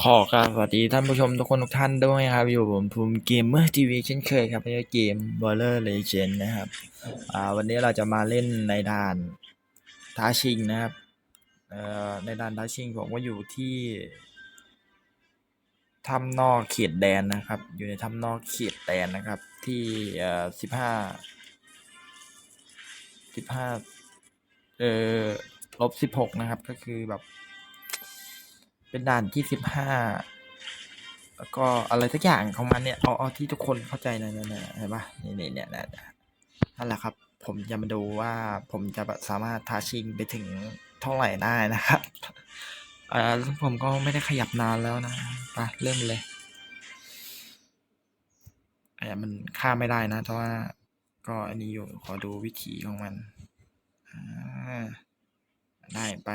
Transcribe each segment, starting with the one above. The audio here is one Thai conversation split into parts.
็ขอกราบสวัสดีท่านผู้ชมทุกคนทุกท่านด้วยครับ อยู่ผมภูมิเกมเมอร์ทีวีเช่นเคยครับในเกม b o i l e r Legend นะครับ อ่า วันนี้เราจะมาเล่นในด่านท้าชิงนะครับ เอ่อ ในด่านท้าชิงผมก็อยู่ที่ถ้ำนอกเขตแดนนะครับ อยู่ในถ้ำนอกเขตแดนนะครับ ที่เอ่อสิบห้าสิบห้าเอ่อลบสิบหกนะครับ ก็คือแบบ เป็นด่านที่สิบห้าแล้วก็อะไรสักอย่างของมันเนี่ยเอาเอาที่ทุกคนเข้าใจนะนะนะเห็นปะนี่นี่เนี่ยนะนั่นแหละครับ ผมจะมาดูว่าผมจะสามารถท้าชิงไปถึงเท่าไหร่ได้นะครับเอ่อผมก็ไม่ได้ขยับนานแล้วนะไปเริ่มเลยไอ้มันฆ่าไม่ได้นะเพราะว่าก็อันนี้อยู่ขอดูวิธีของมันอ่าได้ไป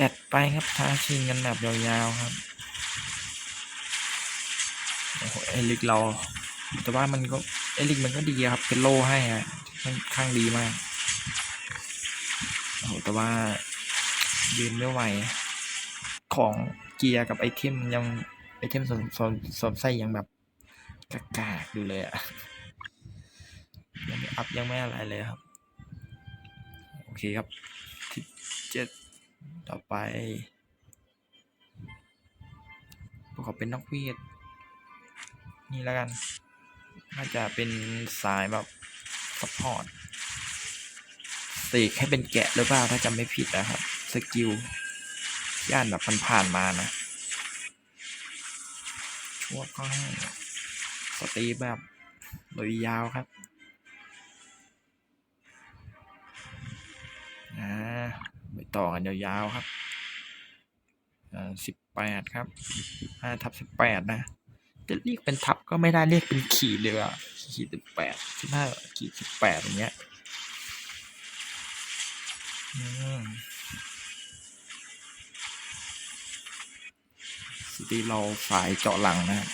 จัดไปครับท้าชิงกันแบบยาวๆครับโอ้โหเอลิกเรา แต่ว่ามันก็เอลิกมันก็ดีครับ เป็นโล่ให้อะค่อนข้างดีมากโอ้โหแต่ว่ายืนไม่ไหว ของเกียร์กับไอเทมยังไอเทมสวมสมสวมใส่ยังแบบกากาดูเลยอะยังไม่อัพยังไม่อะไรเลยครับ โอเคครับที่เจ็ด ต่อไปผมขอเป็นนักเวทนี่แล้วกัน น่าจะเป็นสายแบบซัพพอร์ตเสกให้เป็นแกะหรือเปล่าถ้าจำไม่ผิดนะครับ สกิลย่านแบบมันผ่านมานะชั่วก็ให้สตีแบบโดยยาวครับ ต่อกันยาวๆครับอ่าสิบแปดครับห้าทับสิบแปดนะ จะเรียกเป็นทับก็ไม่ได้เรียกเป็นขีดเลยอะขีดสิบแปดสิบห้าขีดสิบแปดอย่างเงี้ยสตีเราสายเจาะหลังนะครับ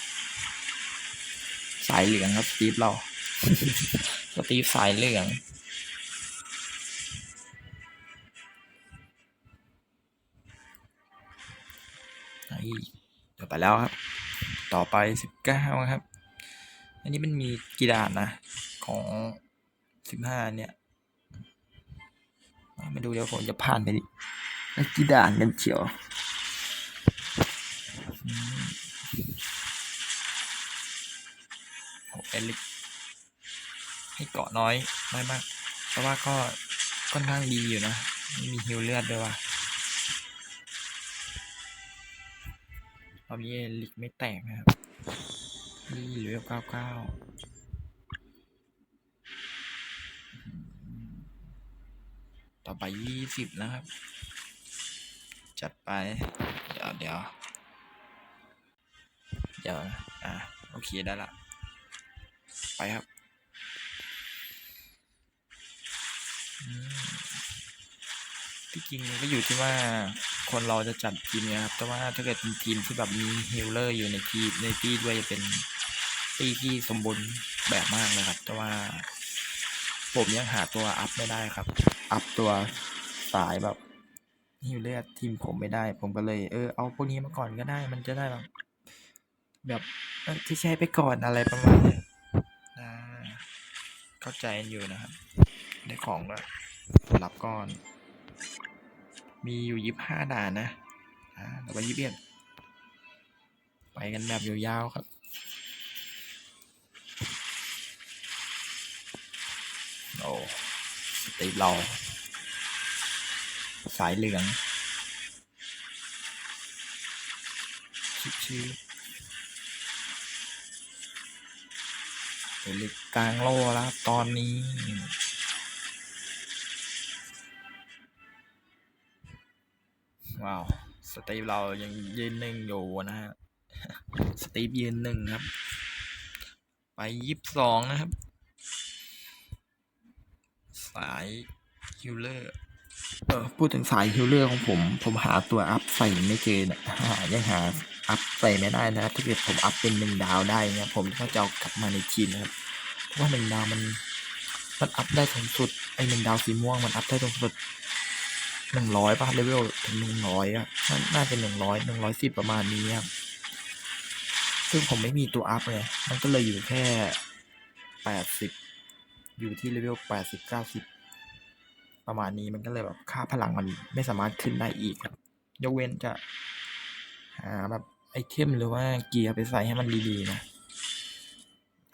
สายเหลืองครับสตีฟเรา สตีฟสายเหลือง ไอ้เดี๋ยวไปแล้วครับ ต่อไปสิบเก้าครับ อันนี้มันมีกี่ด่านนะ ของสิบห้าเนี่ยมาดูเดี๋ยวผมจะผ่านไปดิกี่ด่านกันเชียวโอ้เอลิกให้เกาะน้อยน้อยมาก แต่ว่าก็ค่อนข้างดีอยู่นะ ไม่มีฮิวเลือดด้วยว่ะ รอบนี้ลิกไม่แตกนะครับนี่เหลือเก้าเก้าต่อไปยี่สิบนะครับ จัดไป เดี๋ยวเดี๋ยวเดี๋ยวนะอะโอเคได้ละ ไปครับที่จริงมันก็อยู่ที่ว่า คนเราจะจัดทีมนะครับแต่ว่าถ้าเกิดเป็นทีมที่แบบมีฮิลเลอร์อยู่ในทีมในทีด้วยจะเป็นตีที่สมบูรณ์แบบมากเลยครับ แต่ว่า ผมยังหาตัวอัพไม่ได้ครับ อัพตัวสายแบบฮิลเลอร์ทีมผมไม่ได้ ผมก็เลยเออเอาพวกนี้มาก่อนก็ได้ มันจะได้แบบแบบที่ใช้ไปก่อนอะไรประมาณนี้อ่าเข้าใจอยู่นะครับ ได้ของแล้วรับก่อน มีอยู่ยี่ห้าด่านนะอ่าต่อไปยี่สิบเอ็ดไปกันแบบยาวๆครับโอ้สตีฟเราสายเหลืองชิบชื่อเอลิกกลางโลแล้วตอนนี้ ว้าว สตีฟเรายังยืนหนึ่งอยู่นะฮะ สตีฟยืนหนึ่งครับ ไปยี่สิบสองนะครับ สายฮิลเลอร์ เออพูดถึงสายฮิลเลอร์ของผม ผมหาตัวอัพใส่ไม่เจอเนะหายังหาอัพใส่ไม่ได้นะครับ ถ้าเกิดผมอัพเป็นหนึ่งดาวได้เนี่ยผมก็จะเอากลับมาในทีมนะครับ เพราะว่าหนึ่งดาวมันมันอัพได้สูงสุด ไอหนึ่งดาวสีม่วงมันอัพได้สูงสุด หนึ่งร้อยป่ะเลเวลถึงหนึ่งร้อยอะน่าน่าจะหนึ่งร้อยหนึ่งร้อยสิบประมาณนี้ครับซึ่งผมไม่มีตัวอัพเลยมันก็เลยอยู่แค่แปดสิบอยู่ที่เลเวลแปดสิบเก้าสิบประมาณนี้มันก็เลยแบบค่าพลังมันไม่สามารถขึ้นได้อีกครับ ยกเว้นจะหาแบบไอเทมหรือว่าเกียร์ไปใส่ให้มันดีๆนะ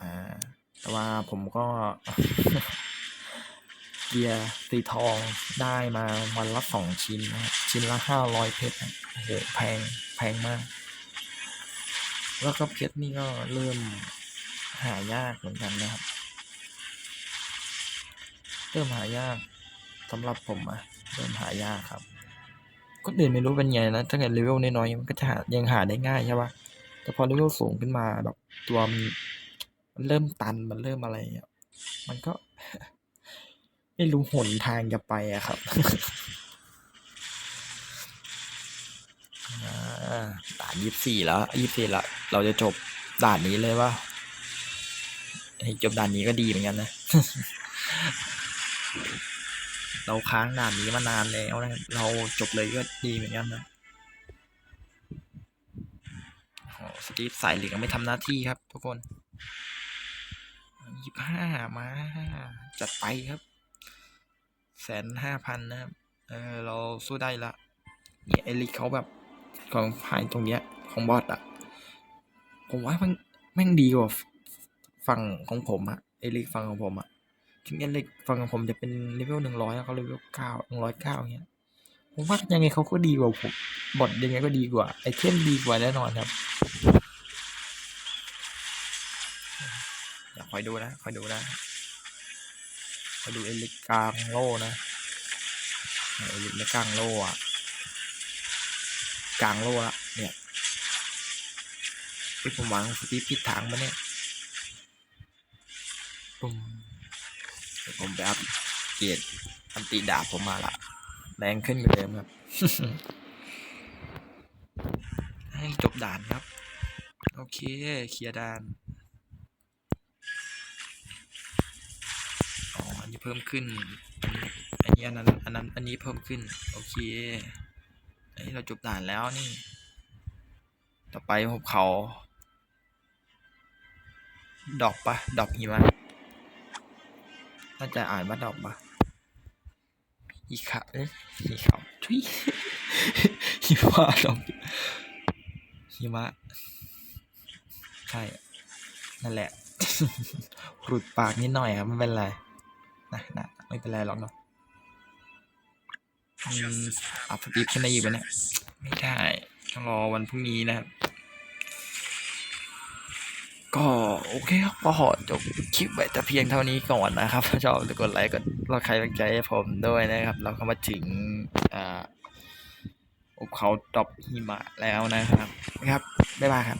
อ่า แต่ว่าผมก็ เกียร์สีทองได้มาวันละสองชิ้นนะชิ้นละห้าร้อยเพชรโอ้โหแพงแพงมาก แล้วก็เพชรนี่ก็เริ่มหายากเหมือนกันนะครับ เริ่มหายากสำหรับผมอะเริ่มหายากครับก็เดินไม่รู้เป็นไงนะถ้าเกิดเลเวลน้อยๆมันก็จะหายังหาได้ง่ายใช่ปะแต่พอเลเวลสูงขึ้นมาแบบตัวมันเริ่มตันมันเริ่มอะไรอะมันก็ ไม่รู้หนทางจะไปอะครับด่านยี่สี่แล้วยี่สี่ละเราจะจบด่านนี้เลยว่าจบด่านนี้ก็ดีเหมือนกันนะ เราค้างด่านนี้มานานแล้วนะเราจบเลยก็ดีเหมือนกันนะสตีฟสายเหลืองไม่ทำหน้าที่ครับ ทุกคนยี่ห้ามา จัดไปครับ สนห้าพันนะครับเออเราสู้ได้ละเนี่ยเอลิกเขาแบบของพายตรงเนี้ยของบอสอะผมว่ามันแม่งดีกว่าฝั่งของผมอะเอลิกฝั่งของผมอะถึงเอลิกฝั่งของผมจะเป็นเลเวลหนึ่งร้อยเขาเลเวลเก้าหนึ่งร้อยเก้าเงี้ยผมว่ายังไงเขาก็ดีกว่าผมบอทยังไงก็ดีกว่าไอเทมดีกว่าแน่นอนครับอย่าคอยดูนะคอยดูนะ คอยดูเอลิกกลางโล่นะเอลิกไม่กลางโล่อะกลางโล่ละเนี่ยที่ผมวางสตีฟผิดทางมาเนี่ยปุ่มเดี๋ยวผมไปอัพเกียรติอันตีดาบผมมาละแรงขึ้นกว่าเดิมครับ ให้จบด่านครับ โอเค เคลียร์ด่าน เพิ่มขึ้น อันนี้อันนั้นอันนั้นอันนี้เพิ่มขึ้น โอเค อันนี้เราจบด่านแล้วนี่ ต่อไปหุบเขา ดอกปะดอกหิมะน่าจะอ่านว่าดอกปะอีกค่ะเอ้ยหิขาวทุยหิมะดอกหิมะใช่นั่นแหละหลุดปากนิดหน่อยครับไม่เป็นไร นะนะไม่เป็นไรหรอกเนาะอืมอัพสตีฟขึ้นได้อีกวะเนี่ยไม่ได้ต้องรอวันพรุ่งนี้นะครับ ก็โอเคครับก็ขอจบคลิปไว้แต่เพียงเท่านี้ก่อนนะครับถ้าชอบกดไลค์กดรอใครเป็นใจให้ผมด้วยนะครับ เราก็มาถึงอ่าภูเขาดรอปหิมะแล้วนะครับนะครับ บ๊ายบายครับ